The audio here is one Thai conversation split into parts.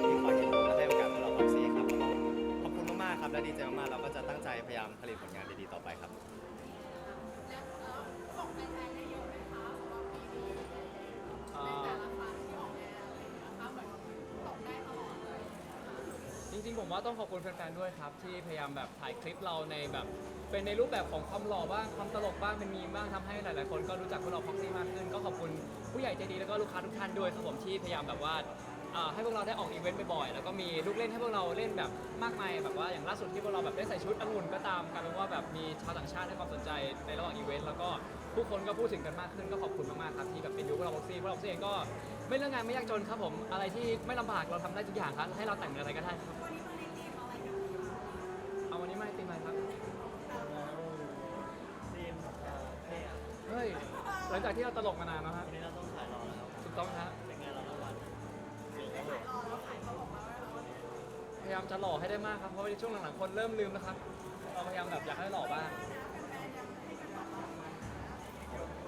ที่คอยเห็นและให้โอกาสพวกเราพ็อกซี่ครับ ขอบคุณมากๆครับ และดีใจมากๆ เราก็จะตั้งใจพยายามผลิตผลงานดีๆ ต่อไปครับ ริงๆผมว่าต้องขอบคุณแฟนๆด้วยครับ ที่พยายามแบบถ่ายคลิปเราในแบบ เป็นในรูปแบบของความหล่อบ้างความตลกบ้างเป็นมีมบ้างทำให้หลายๆ คนก็รู้จักพวกเราพ็อกซี่มากขึ้น ก็ขอบคุณผู้ใหญ่ใจดีแล้วก็ลูกค้าทุกท่านด้วยครับผมที่พยายามแบบว่าอ่าให้พวกเราได้ออกอีเวนต์บ่อยๆแล้วก็มีลูกเล่นให้พวกเราเล่นแบบมากมายแบบว่าอย่างล่าสุดที่พวกเราแบบได้ใส่ชุดองุ่นก็ตามกลายเป็นว่าแบบมีชาวต่างชาติให้ความสนใจในระหว่างอีเวนต์แล้วก็ผู้คนก็พูดถึงกันมากขึ้นก็ขอบคุณมากๆครับที่แบบเป็นยูพวกเราพ็อกซี่พวกเราพ็อกซี่เองก็ไม่เรื่องงานไม่ยากจนครับผมอะไรที่ไม่ลำบากเราทำได้ทุกอย่างครับให้เราแต่งเป็นอะไรก็ได้ครับ วันนี้ไม่ตีมอะไรครับทีมเท่อะเฮ้ยหลังจากที่เราตลกมานานแล้วฮะวันนี้เราต้องถ่ายรอแล้วถูกต้องครับเป็นไงเรารางวัลพยายามจะหล่อให้ได้มากครับเพราะว่าในช่วงหลังๆคนเริ่มลืมแล้วครับ เราพยายามแบบอยากให้หล่อบ้าง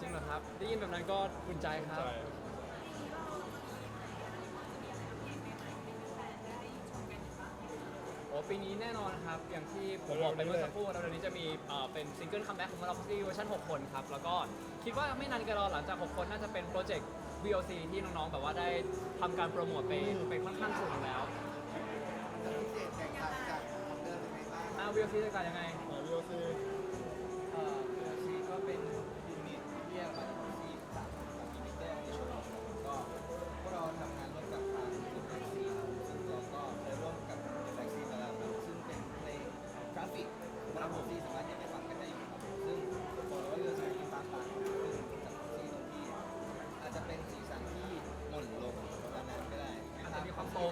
จริงเหรอครับ ได้ยินแบบนั้นก็ภูมิใจครับ ปีนี้แน่นอนครับ อย่างที่ผมบอกไปเมื่อสักครู่เราเดี๋ยวนี้จะมีเอ่อเป็นซิงเกิลคัมแบ็กของเราที่เวอร์ชัน6 คนครับ แล้วก็คิดว่าไม่นานเกินรอหลังจาก 6 คนน่าจะเป็นโปรเจกต์ VOC ที่น้องๆ แบบว่าได้ทำการโปรโมทไปไปค่อนข้างสูงแล้วอ่า VOC จะการยังไง วิวซี เอ่อ VOC ก็เป็นยูนิตที่แยกมาจาก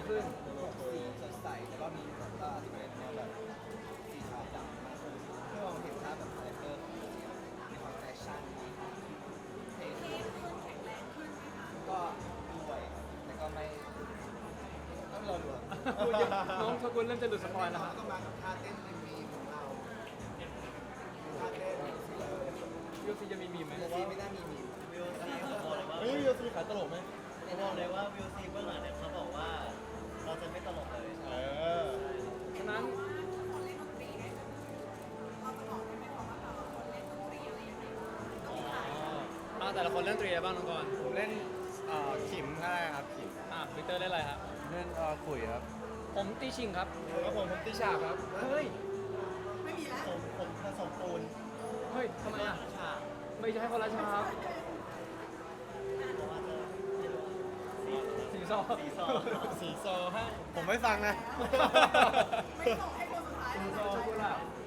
ขึ้นสีสดใสแล้วก็มีแบบว่าที่เป็นแนวแบบสีขาวดำมากขึ้นเพื่อมองเห็นภาพแบบคาแรคเตอร์ของเสียงมีความแฟชั่นมีเท่ก็ด้วยแต่ก็ไม่ต้องรอดูพูดเยอะน้องชกุลเริ่มจะหลุดสปอยล์แล้วครับก็มากับท่าเต้นริมมีของเราท่าเต้น VOC จะมีมีมไหมเรือซีไม่น่ามีมีวิวซีเขาบอกเลยว่าเฮ้ยวิวซีขายตลกไหมเขาบอกเลยว่าวิวซีเบื้องหลังเนี่ยเขาบอกว่า เราจะไม่ตลกเลยเออฉะนั้นอ่าแต่ละคนเล่นดนตรีอะไรบ้างน้องกรณ์ผมเล่นเอ่อขิมก็ได้ครับขิมอ่าวิกเตอร์เล่นอะไรครับ เล่นเอ่อขุยครับ ผมตีชิงครับครับผมผมติฉาบครับ เฮ้ยผมผมผสมปูนเฮ้ยทำไมอะ ฉากไม่ใช่คนละชาครับ เพราะว่าจะไม่รู้สี สี ซอสีซอสีซอให้ผมไม่ฟังนะสีซอคุณล่ะก็โดนจีน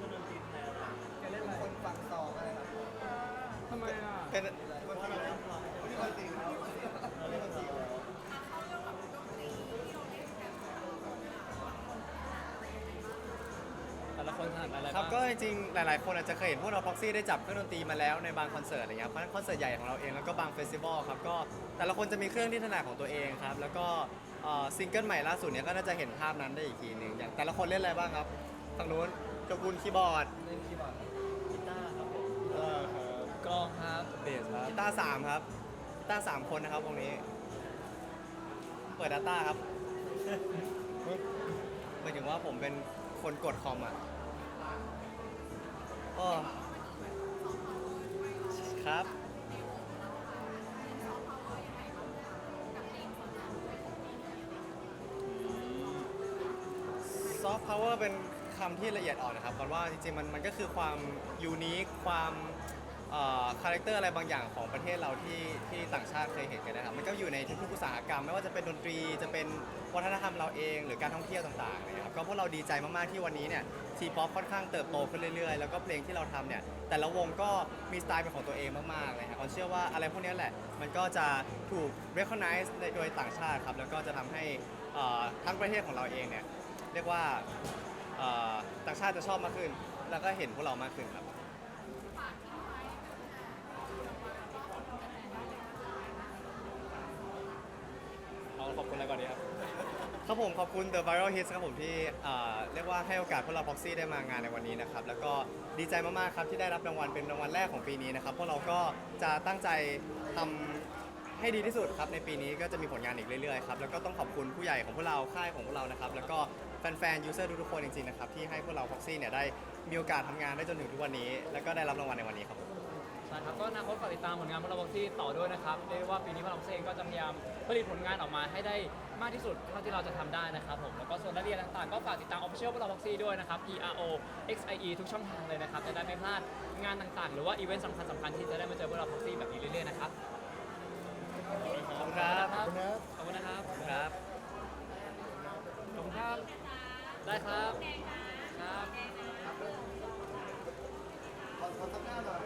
แทน แต่ละคนถนัดอะไรครับบ้างก็จริงๆหลาย ๆ คนอาจจะเคยเห็นพวกเราพ็อกซี่ได้จับเครื่องดนตรีมาแล้วในบางคอนเสิร์ตอะไรเงี้ยเพราะฉะนั้นคอนเสิร์ตใหญ่ของเราเองแล้วก็บางเฟสติวัลครับก็แต่ละคนจะมีเครื่องที่ถนัดของตัวเองครับแล้วก็เอ่อซิงเกิลใหม่ล่าสุดเนี้ยก็น่าจะเห็นภาพนั้นได้อีกทีหนึ่งอย่างแต่ละคนเล่นอะไรบ้างครับทางนู้นเจ้าคุณคีย์บอร์ดเล่นคีย์บอร์ดกีตาร์ครับผมเออครับกลองครับเบสครับกีตาร์สามครับกีตาร์สามคนนะครับวงนี้ เปิดดัตต้าครับหมายถึงว่าผมเป็นคนกดคอมอะ ก็ครับ ซอฟต์พาวเวอร์เป็นคำที่ละเอียดอ่อนนะครับเพราะว่าจริงๆมันมันก็คือความยูนิคความ คาแรคเตอร์อะไรบางอย่างของประเทศเราที่ที่ต่างชาติเคยเห็นกันนะครับมันก็อยู่ในทุกๆอุตสาหกรรม ไม่ว่าจะเป็นดนตรีจะเป็นวัฒนธรรมเราเอง หรือการท่องเที่ยวต่างๆนะครับก็พวกเราดีใจมากๆที่วันนี้เนี่ยทีป๊อปค่อนข้างเติบโตขึ้นเรื่อยๆ แล้วก็เพลงที่เราทำเนี่ยแต่ละวงก็มีสไตล์เป็นของตัวเองมากๆเลยครับผมเชื่อว่าอะไรพวกนี้แหละ มันก็จะถูก recognize ในโดยต่างชาติครับแล้วก็จะทำให้ทั้งประเทศของเราเองเนี่ยเรียกว่าต่างชาติจะชอบมากขึ้น แล้วก็เห็นพวกเรามากขึ้นครับ เอาขอบคุณอะไรก่อนดีครับ ครับผมขอบคุณ The Viral Hits ครับผมที่เอ่อเรียกว่าให้โอกาสพวกเรา Proxy ได้มางานในวันนี้นะครับแล้วก็ดีใจมากๆครับที่ได้รับรางวัลเป็นรางวัลแรกของปีนี้นะครับพวกเราก็จะตั้งใจทำให้ดีที่สุดครับในปีนี้ก็จะมีผลงานอีกเรื่อยๆครับแล้วก็ต้องขอบคุณผู้ใหญ่ของพวกเราค่ายของพวกเรานะครับแล้วก็แฟนๆยูเซอร์ทุกๆคนจริงๆนะครับที่ให้พวกเราพ็อกซี่เนี่ยได้มีโอกาสทำงานได้จนถึงทุกวันนี้ แล้วก็ได้รับรางวัลในวันนี้ครับผม ช่ครับก็อนาคตฝากติดตามผลงานพวกเราบ็อกซี่ต่อด้วยนะครับเรียกว่าปีนี้พวกเราบ็อกซี่เองก็จะพยายามผลิตผลงานออกมาให้ได้มากที่สุดเท่าที่เราจะทำได้นะครับผมแล้วก็ส่วนรายละเอียดต่างๆก็ฝากติดตาม Official พวกเราบ็อกซี่ด้วยนะครับ E R O X I E ทุกช่องทางเลยนะครับจะได้ไม่พลาดงานต่างๆ หรือว่าอีเวนต์สำคัญๆที่จะได้มาเจอพวกเราบ็อกซี่แบบนี้เรื่อยๆนะครับขอบคุณครับขอบคุณนะครับครับขอบคุณครับได้ครับครับ ขอขอทำหน้าหน่อย